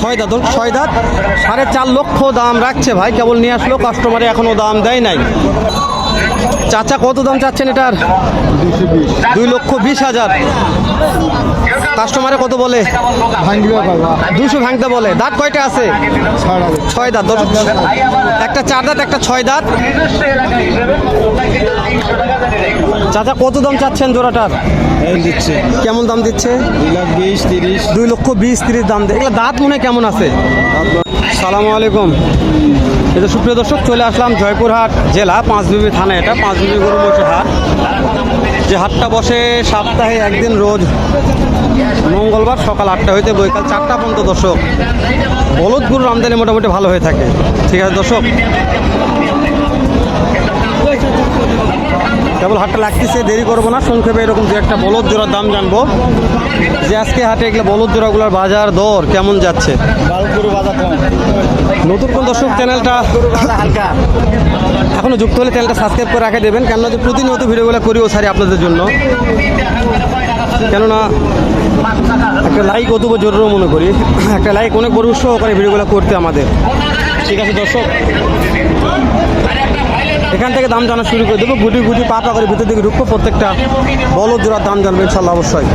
ছয় দাঁত ছয় দাঁত। সাড়ে চার লক্ষ দাম রাখছে ভাই, কেবল নিয়ে আসলো কাস্টমারে এখনও দাম দেয় নাই। চাচা, কত দাম চাচ্ছেন এটার? দুই লক্ষ বিশ হাজার। কাস্টমারে কত বলে? দুশো ভাঙতে বলে। দাঁত কয়টা আছে? ছয় দাঁত। দশ- একটা চার দাঁত একটা ছয় দাঁত। চাচা কত দাম চাচ্ছেন জোড়াটার? দিচ্ছে। কেমন দাম দিচ্ছে? দুই লাখ বিশ তিরিশ। দুই লক্ষ বিশ তিরিশ দাম দেয় এগুলো দাঁত মনে হয় কেমন আছে? সালামু আলাইকুম। এটা সুপ্রিয় দর্শক চলে আসলাম জয়পুরহাট জেলা পাঁচবিবি থানা। এটা পাঁচবিবি গরু মহিষের হাট। যে হাটটা বসে সপ্তাহে একদিন রোজ মঙ্গলবার সকাল আটটা হইতে বৈকাল চারটা পর্যন্ত দর্শক। বলদ গুরু আমদানি মোটামুটি ভালো হয়ে থাকে। ঠিক আছে, দর্শক? কেবল হাটটা লাগতেছে, দেরি করব না। সংক্ষেপে এরকম যে একটা বলদ জোড়ার দাম জানব। যে আজকে হাটে এগুলো বলদ জোড়াগুলোর বাজার দর কেমন যাচ্ছে? নতুন কোন দর্শক চ্যানেলটা এখনও যুক্ত হলে চ্যানেলটা সাবস্ক্রাইব করে রাখে দেবেন, কেননা যে প্রতিনিয়ত ভিডিওগুলো করিও সারি আপনাদের জন্য। কেননা একটা লাইক অতুব জরুরি মনে করি। একটা লাইক অনেক বড় উৎসাহ করে ভিডিওগুলো করতে আমাদের। ঠিক আছে দর্শক। এখান থেকে দাম জানা শুরু করে দেবো। গুটি গুটি পা পা করে ভিতর দিকে ঢুকবো, প্রত্যেকটা বলো জোড়ার দাম জানবে ইনশাল্লাহ অবশ্যই।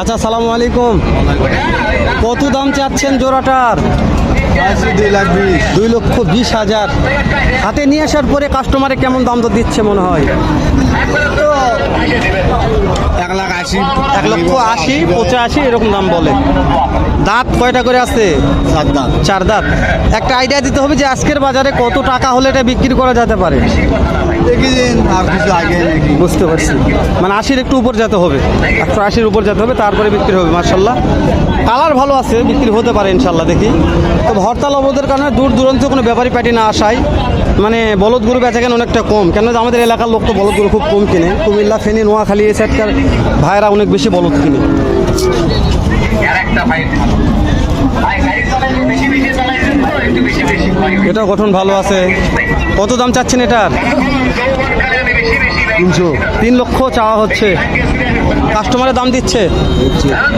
আচ্ছা সালামু আলাইকুম। কত দাম চাচ্ছেন জোড়াটার? দুই লক্ষ বিশ হাজার। হাতে নিয়ে আসার পরে কাস্টমারে কেমন দাম তো দিচ্ছে মনে হয়? এক লাখ আশি। এক লক্ষ আশি পঁচাশি এরকম দাম বলে। দাঁত কয়টা করে আছে? সাত দাম চার দাঁত। একটা আইডিয়া দিতে হবে যে আজকের বাজারে কত টাকা হলে এটা বিক্রি করা যেতে পারে। বুঝতে পারছি। মানে আশির একটু উপর যেতে হবে। একশো আশির উপর যেতে হবে তারপরে বিক্রি হবে মার্শাল্লাহ কালার ভালো আছে বিক্রি হতে পারে ইনশাল্লাহ দেখি। তো হরতাল অবরোধের কারণে দূর দূরান্ত কোনো ব্যাপারী পার্টি না আসায় মানে বলদ গরু বেচা কেন অনেকটা কম? কেন আমাদের এলাকার লোক তো বলদ গরু খুব কম কিনে। কুমিল্লা, ফেনী, নোয়াখালী, এই সাইডকার ভাইয়েরা অনেক বেশি বলদ কিনে। এটা গঠন ভালো আছে। কত দাম চাচ্ছেন এটার? তিনশো। তিন লক্ষ চাওয়া হচ্ছে। কাস্টমারের দাম দিচ্ছে।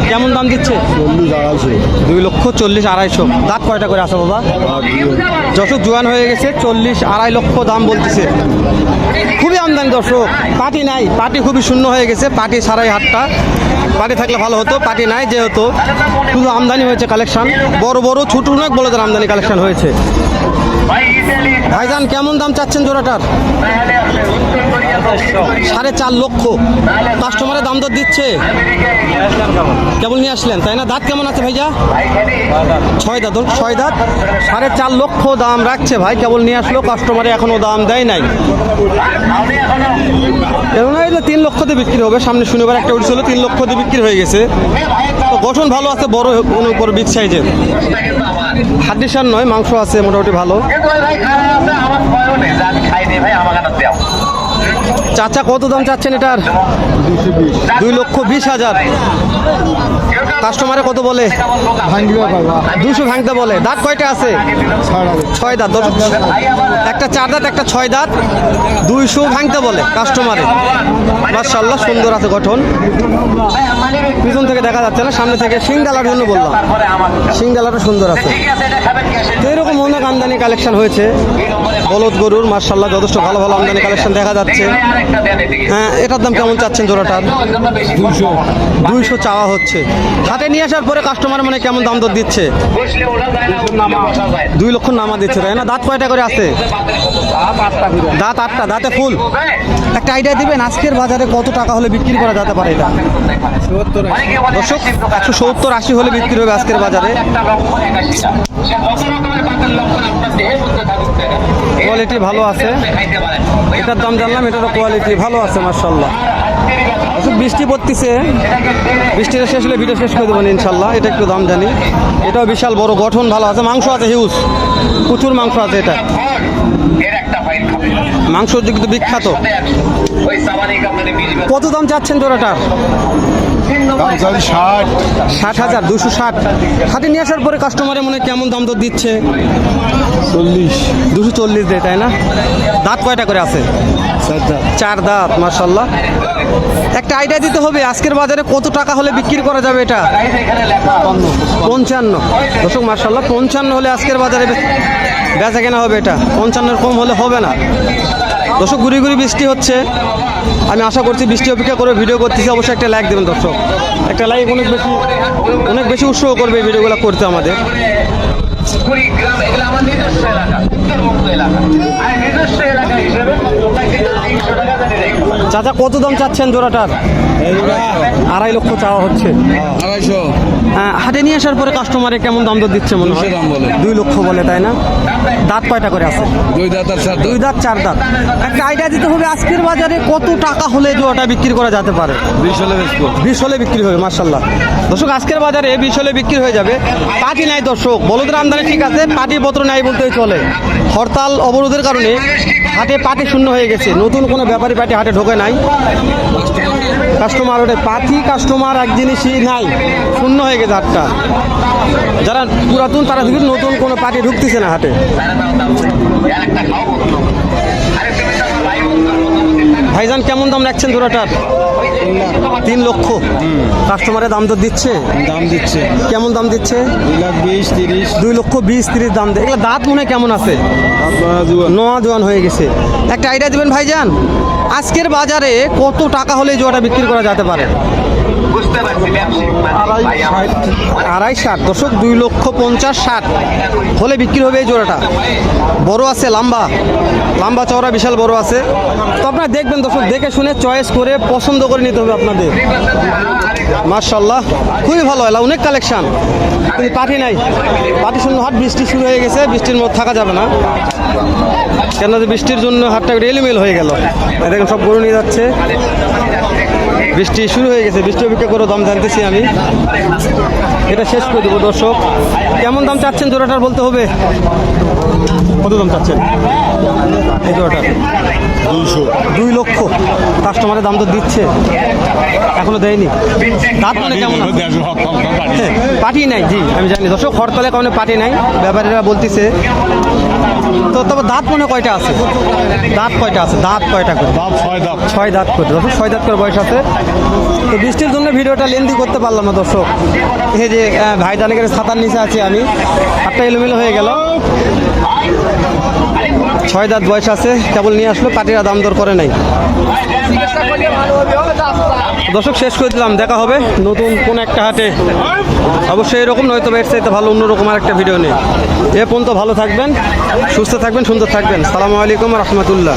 কেমন দাম দিচ্ছে? দুই লক্ষ চল্লিশ আড়াইশো। দাঁত কয়টা করে আছে বাবা? যত জোয়ান হয়ে গেছে চল্লিশ আড়াই লক্ষ দাম বলতেছে। খুবই আমদানি দর্শক পার্টি নাই। পার্টি খুবই শূন্য হয়ে গেছে পার্টি ছাড়াই হাটটা পার্টি থাকলে ভালো হতো পার্টি নাই যেহেতু। শুধু আমদানি হয়েছে কালেকশন বড় বড় ছোট অনেক বড়দের আমদানি কালেকশন হয়েছে। ভাইজান কেমন দাম চাচ্ছেন জোড়াটার? সাড়ে চার লক্ষ। কাস্টমারের দাম দর দিচ্ছে। কেবল নিয়ে আসলেন তাই না? দাঁত কেমন আছে ভাইয়া? ছয় দাঁত। ছয় দাঁত সাড়ে চার লক্ষ দাম রাখছে ভাই কেবল নিয়ে আসলো। কাস্টমারে এখনও দাম দেয় নাই। আমি এখনও এখন এই তিন লক্ষতে বিক্রি হবে। সামনে শনিবার একটা উঠছিল তিন লক্ষ দিয়ে বিক্রি হয়ে গেছে। তো গঠন ভালো আছে, বড় উপর বিগ সাইজের। হাড্ডি সার নয়, মাংস আছে, মোটামুটি ভালো। চাচা, কত দাম চাচ্ছেন এটার? দুই লক্ষ বিশ হাজার। কাস্টমারে কত বলে? দুশো ভাঙতে বলে। দাঁত কয়টা আছে? ছয় দাঁত। একটা চার দাঁত একটা ছয় দাঁত। দুইশো ভাঙতে বলে কাস্টমারে মার্শাল্লাহ সুন্দর আছে গঠন। পিছন থেকে দেখা যাচ্ছে না সামনে থেকে সিংডালার জন্য বললাম। আমার সুন্দর আছে। এরকম অনেক আমদানি কালেকশন হয়েছে। বলদ গরুর মার্শাল্লাহ যথেষ্ট ভালো ভালো আমদানি কালেকশন দেখা যাচ্ছে। হ্যাঁ এটার দাম কেমন চাচ্ছেন জোড়াটার? দুইশো চাওয়া হচ্ছে। হাটে নিয়ে আসার পরে কাস্টমার মানে কেমন দাম দর দিচ্ছে? দুই লক্ষ নামা দিচ্ছে, তাই না? দাঁত কয়টা করে আছে? দাঁত আটটা, দাঁতে ফুল। একটা আইডিয়া দিবেন, আজকের বাজারে কত টাকা হলে বিক্রি করা যেতে পারে এটা? দর্শক, একশো সত্তর আশি হলে বিক্রি হবে আজকের বাজারে। কোয়ালিটি ভালো আছে। এটার দাম জানলাম, এটারও কোয়ালিটি ভালো আছে মার্শাল্লাহ দর্শক বৃষ্টি পড়তেছে। বৃষ্টিটা শেষ হলে ভিডিও শেষ করে দেবেন ইনশাল্লাহ। এটা একটু দাম জানি। এটাও বিশাল বড় গঠন ভালো আছে। মাংস আছে হিউজ প্রচুর মাংস আছে এটা। এর একটা ফাইল খাবে মাংসর দিক তো বিখ্যাত। কত দাম চাচ্ছেন জোড়াটার ষাট হাজার দুশো ষাট। হাটে নিয়ে আসার পরে কাস্টমারে মনে কেমন দাম দর দিচ্ছে? চল্লিশ। দুশো চল্লিশ দেয় তাই না? দাঁত কয়টা করে আছে? চার দাঁত। মার্শাল্লাহ একটা আইডিয়া দিতে হবে, আজকের বাজারে কত টাকা হলে বিক্রি করা যাবে এটা? পঞ্চান্ন। দর্শক মার্শাল্লাহ পঞ্চান্ন হলে আজকের বাজারে বেচা কেনা হবে এটা। পঞ্চান্নের কম হলে হবে না। দর্শক ঘুরি ঘুরি বৃষ্টি হচ্ছে। আমি আশা করছি বৃষ্টি অপেক্ষা করে ভিডিও করতেছি। অবশ্যই একটা লাইক দেবেন দর্শক। একটা লাইক অনেক বেশি অনেক বেশি উৎসাহ করবে এই ভিডিওগুলো করতে আমাদের। নিজস্ব এলাকা এলাকা। নিজস্ব এলাকা হিসেবে আপনাকে তিনশো টাকা জানিয়ে দেখতে পারি চাচা কত দাম চাচ্ছেন জোড়াটার? আড়াই লক্ষ চাওয়া হচ্ছে। আড়াইশো। হ্যাঁ, হাটে নিয়ে আসার পরে কাস্টমারে কেমন দাম দর দিচ্ছে মনে হয়? দাম বলে। দুই লক্ষ বলে তাই না? দাঁত কয়টা করে আছে? দুই দাঁত আর চার দুই দাঁত চার দাঁত। একটা আইডিয়া দিতে হবে আজকের বাজারে কত টাকা হলে জোয়াটা বিক্রি করা যেতে পারে? বিশ হলে বিশ হলে বিক্রি হবে মার্শাল্লাহ দর্শক আজকের বাজারে বিশ হলে বিক্রি হয়ে যাবে। পাটি নাই দর্শক বলদের আমদানি ঠিক আছে পাটি পত্র নাই বলতেই চলে। হরতাল অবরোধের কারণে হাটে পাটি শূন্য হয়ে গেছে। নতুন কোনো ব্যাপারী পাটি হাটে ঢোকে নাই। কাস্টমার ওটা পাতি, কাস্টমার এক জিনিসই নাই। শূন্য হয়ে গেছে হাটটা। যারা পুরাতন, তারা নতুন কোনো পার্টি ঢুকতেছে না হাটে। ভাইজান কেমন দাম রাখছেন জোড়াটার? তিন লক্ষ। কাস্টমারের দাম তো দিচ্ছে? দাম দিচ্ছে। কেমন দাম দিচ্ছে? দুই লাখ বিশ তিরিশ। দুই লক্ষ বিশ তিরিশ দাম দেয় এগুলো দাঁত মনে কেমন আছে? নোয়া জোয়ান হয়ে গেছে। একটা আইডিয়া দেবেন ভাইজান? আজকের বাজারে কত টাকা হলে জোয়াটা বিক্রি করা যেতে পারে? আড়াই ষাট দশক দুই লক্ষ পঞ্চাশ ষাট। হলে বিক্রি হবে এই জোড়াটা। বড় আছে, লম্বা। লম্বা চওড়া, বিশাল বড় আছে। তো আপনারা দেখবেন, দর্শক, দেখে শুনে চয়েস করে পছন্দ করে নিতে হবে আপনাদের। মার্শাল্লাহ খুবই ভালো হয় অনেক কালেকশন। কিন্তু পাঠি নাই। পাঠি শূন্য হাট বৃষ্টি শুরু হয়ে গেছে, বৃষ্টির মধ্যে থাকা যাবে না। কেন বৃষ্টির জন্য হাটটা এলিমেল হয়ে গেল। দেখেন, সব গরু নিয়ে যাচ্ছে। বৃষ্টি শুরু হয়ে গেছে বৃষ্টি অপেক্ষা করে দাম জানতেছি আমি। এটা শেষ করে দেবো দর্শক। কেমন দাম চাচ্ছেন জোড়াটার বলতে হবে? কত দাম চাচ্ছেন? এই জোড়াটার? দুইশো। দুই লক্ষ। কাস্টমারের দাম তো দিচ্ছে। এখনও দেয়নি। দাঁত মানে কেমন হ্যাঁ, নাই জি আমি জানি। দর্শক হরতালের কারণে পার্টি নাই। ব্যাপারীরা বলতেছে তো তবে দাঁত মনে কয়টা আছে? দাঁত কয়টা আছে? দাঁত কয়টা করে? ছয় দাম ছয় দাঁত করে। দর্শক ছয় দাঁত করে বয়স আছে। তো বৃষ্টির জন্য ভিডিওটা লেন্দি করতে পারলাম না দর্শক। এই যে ভাই ভাইজানের ছাতার নিচে আছি আমি। হাতটা এলোমেলো হয়ে গেল। ছয় দাঁত বয়স আছে, কেবল নিয়ে আসলো, পাটিরা দাম দর করে নাই। দর্শক, শেষ করে দিলাম, দেখা হবে নতুন কোন একটা হাটে। অবশ্যই এরকম, নয়তো এর চাইতে ভালো অন্যরকম আর একটা ভিডিও নেই এ পর্যন্ত ভালো থাকবেন, সুস্থ থাকবেন, সুন্দর থাকবেন। সালামু আলাইকুম রহমতুল্লাহ।